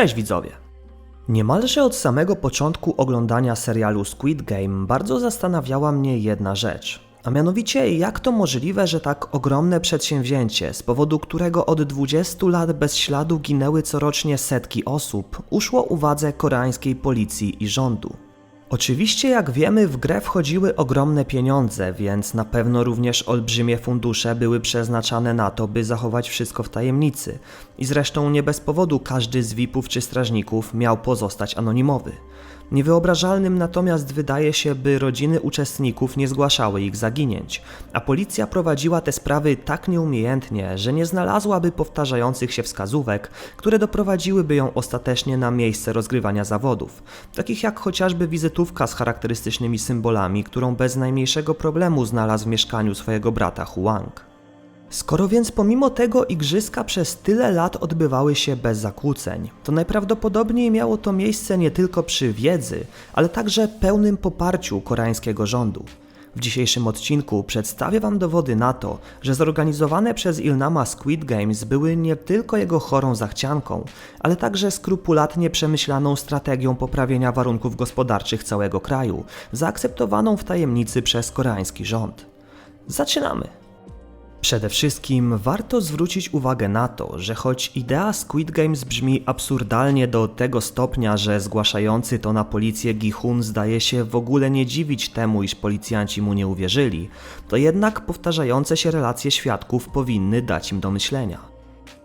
Cześć widzowie! Niemalże od samego początku oglądania serialu Squid Game bardzo zastanawiała mnie jedna rzecz. A mianowicie, jak to możliwe, że tak ogromne przedsięwzięcie, z powodu którego od 20 lat bez śladu ginęły corocznie setki osób, uszło uwadze koreańskiej policji i rządu? Oczywiście, jak wiemy, w grę wchodziły ogromne pieniądze, więc na pewno również olbrzymie fundusze były przeznaczane na to, by zachować wszystko w tajemnicy. I zresztą nie bez powodu każdy z VIP-ów czy strażników miał pozostać anonimowy. Niewyobrażalnym natomiast wydaje się, by rodziny uczestników nie zgłaszały ich zaginięć, a policja prowadziła te sprawy tak nieumiejętnie, że nie znalazłaby powtarzających się wskazówek, które doprowadziłyby ją ostatecznie na miejsce rozgrywania zawodów, takich jak chociażby wizytówka z charakterystycznymi symbolami, którą bez najmniejszego problemu znalazł w mieszkaniu swojego brata Huang. Skoro więc pomimo tego igrzyska przez tyle lat odbywały się bez zakłóceń, to najprawdopodobniej miało to miejsce nie tylko przy wiedzy, ale także pełnym poparciu koreańskiego rządu. W dzisiejszym odcinku przedstawię Wam dowody na to, że zorganizowane przez Ilnama Squid Games były nie tylko jego chorą zachcianką, ale także skrupulatnie przemyślaną strategią poprawienia warunków gospodarczych całego kraju, zaakceptowaną w tajemnicy przez koreański rząd. Zaczynamy! Przede wszystkim warto zwrócić uwagę na to, że choć idea Squid Games brzmi absurdalnie do tego stopnia, że zgłaszający to na policję Gihun zdaje się w ogóle nie dziwić temu, iż policjanci mu nie uwierzyli, to jednak powtarzające się relacje świadków powinny dać im do myślenia.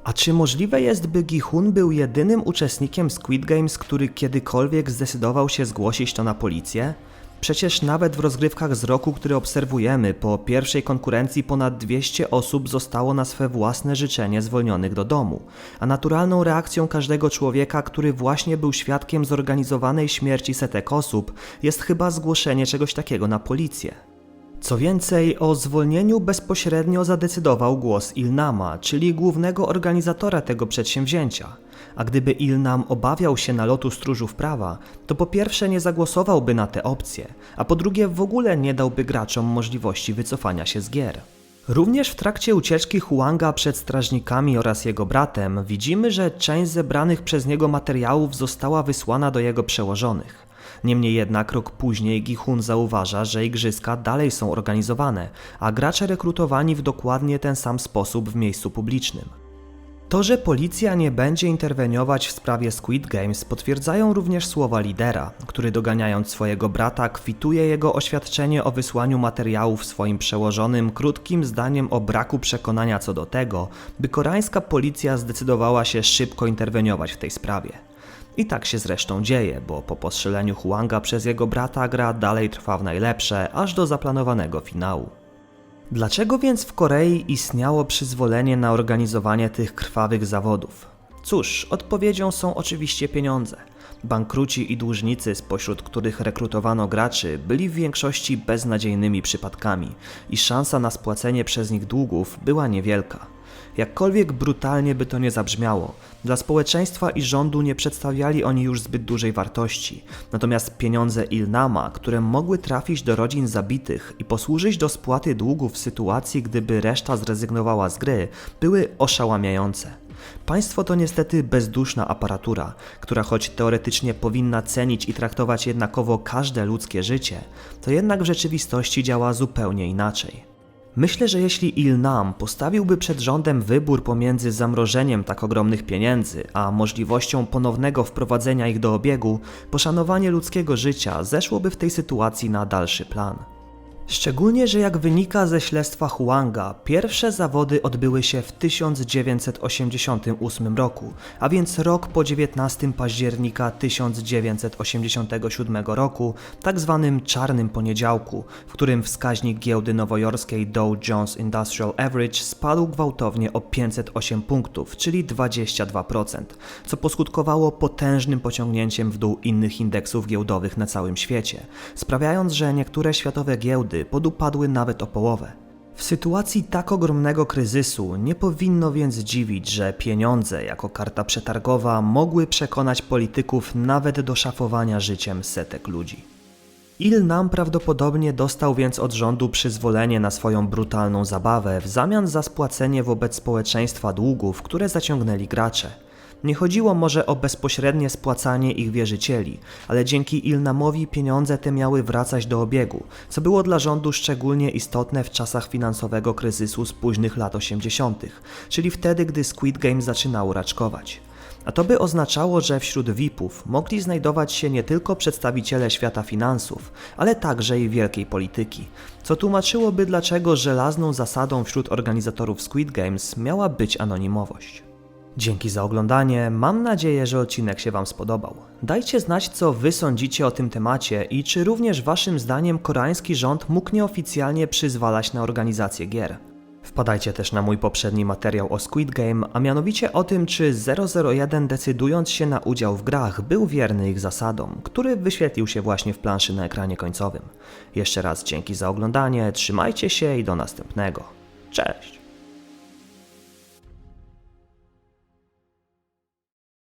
A czy możliwe jest, by Gihun był jedynym uczestnikiem Squid Games, który kiedykolwiek zdecydował się zgłosić to na policję? Przecież nawet w rozgrywkach z roku, który obserwujemy, po pierwszej konkurencji ponad 200 osób zostało na swe własne życzenie zwolnionych do domu, a naturalną reakcją każdego człowieka, który właśnie był świadkiem zorganizowanej śmierci setek osób, jest chyba zgłoszenie czegoś takiego na policję. Co więcej, o zwolnieniu bezpośrednio zadecydował głos Ilnama, czyli głównego organizatora tego przedsięwzięcia. A gdyby Ilnam obawiał się nalotu stróżów prawa, to po pierwsze nie zagłosowałby na tę opcję, a po drugie w ogóle nie dałby graczom możliwości wycofania się z gier. Również w trakcie ucieczki Huanga przed strażnikami oraz jego bratem widzimy, że część zebranych przez niego materiałów została wysłana do jego przełożonych. Niemniej jednak rok później Gihun zauważa, że igrzyska dalej są organizowane, a gracze rekrutowani w dokładnie ten sam sposób w miejscu publicznym. To, że policja nie będzie interweniować w sprawie Squid Games potwierdzają również słowa lidera, który doganiając swojego brata kwituje jego oświadczenie o wysłaniu materiałów swoim przełożonym krótkim zdaniem o braku przekonania co do tego, by koreańska policja zdecydowała się szybko interweniować w tej sprawie. I tak się zresztą dzieje, bo po postrzeleniu Huanga przez jego brata gra dalej trwa w najlepsze, aż do zaplanowanego finału. Dlaczego więc w Korei istniało przyzwolenie na organizowanie tych krwawych zawodów? Cóż, odpowiedzią są oczywiście pieniądze. Bankruci i dłużnicy, spośród których rekrutowano graczy, byli w większości beznadziejnymi przypadkami i szansa na spłacenie przez nich długów była niewielka. Jakkolwiek brutalnie by to nie zabrzmiało, dla społeczeństwa i rządu nie przedstawiali oni już zbyt dużej wartości, natomiast pieniądze Ilnama, które mogły trafić do rodzin zabitych i posłużyć do spłaty długów w sytuacji, gdyby reszta zrezygnowała z gry, były oszałamiające. Państwo to niestety bezduszna aparatura, która choć teoretycznie powinna cenić i traktować jednakowo każde ludzkie życie, to jednak w rzeczywistości działa zupełnie inaczej. Myślę, że jeśli Ilnam postawiłby przed rządem wybór pomiędzy zamrożeniem tak ogromnych pieniędzy, a możliwością ponownego wprowadzenia ich do obiegu, poszanowanie ludzkiego życia zeszłoby w tej sytuacji na dalszy plan. Szczególnie, że jak wynika ze śledztwa Huanga, pierwsze zawody odbyły się w 1988 roku, a więc rok po 19 października 1987 roku, tak zwanym czarnym poniedziałku, w którym wskaźnik giełdy nowojorskiej Dow Jones Industrial Average spadł gwałtownie o 508 punktów, czyli 22%, co poskutkowało potężnym pociągnięciem w dół innych indeksów giełdowych na całym świecie, sprawiając, że niektóre światowe giełdy podupadły nawet o połowę. W sytuacji tak ogromnego kryzysu nie powinno więc dziwić, że pieniądze jako karta przetargowa mogły przekonać polityków nawet do szafowania życiem setek ludzi. Il Nam prawdopodobnie dostał więc od rządu przyzwolenie na swoją brutalną zabawę w zamian za spłacenie wobec społeczeństwa długów, które zaciągnęli gracze. Nie chodziło może o bezpośrednie spłacanie ich wierzycieli, ale dzięki Ilnamowi pieniądze te miały wracać do obiegu, co było dla rządu szczególnie istotne w czasach finansowego kryzysu z późnych lat 80., czyli wtedy, gdy Squid Game zaczynało raczkować. A to by oznaczało, że wśród VIP-ów mogli znajdować się nie tylko przedstawiciele świata finansów, ale także i wielkiej polityki, co tłumaczyłoby dlaczego żelazną zasadą wśród organizatorów Squid Games miała być anonimowość. Dzięki za oglądanie, mam nadzieję, że odcinek się Wam spodobał. Dajcie znać, co Wy sądzicie o tym temacie i czy również Waszym zdaniem koreański rząd mógł nieoficjalnie przyzwalać na organizację gier. Wpadajcie też na mój poprzedni materiał o Squid Game, a mianowicie o tym, czy 001 decydując się na udział w grach był wierny ich zasadom, który wyświetlił się właśnie w planszy na ekranie końcowym. Jeszcze raz dzięki za oglądanie, trzymajcie się i do następnego. Cześć!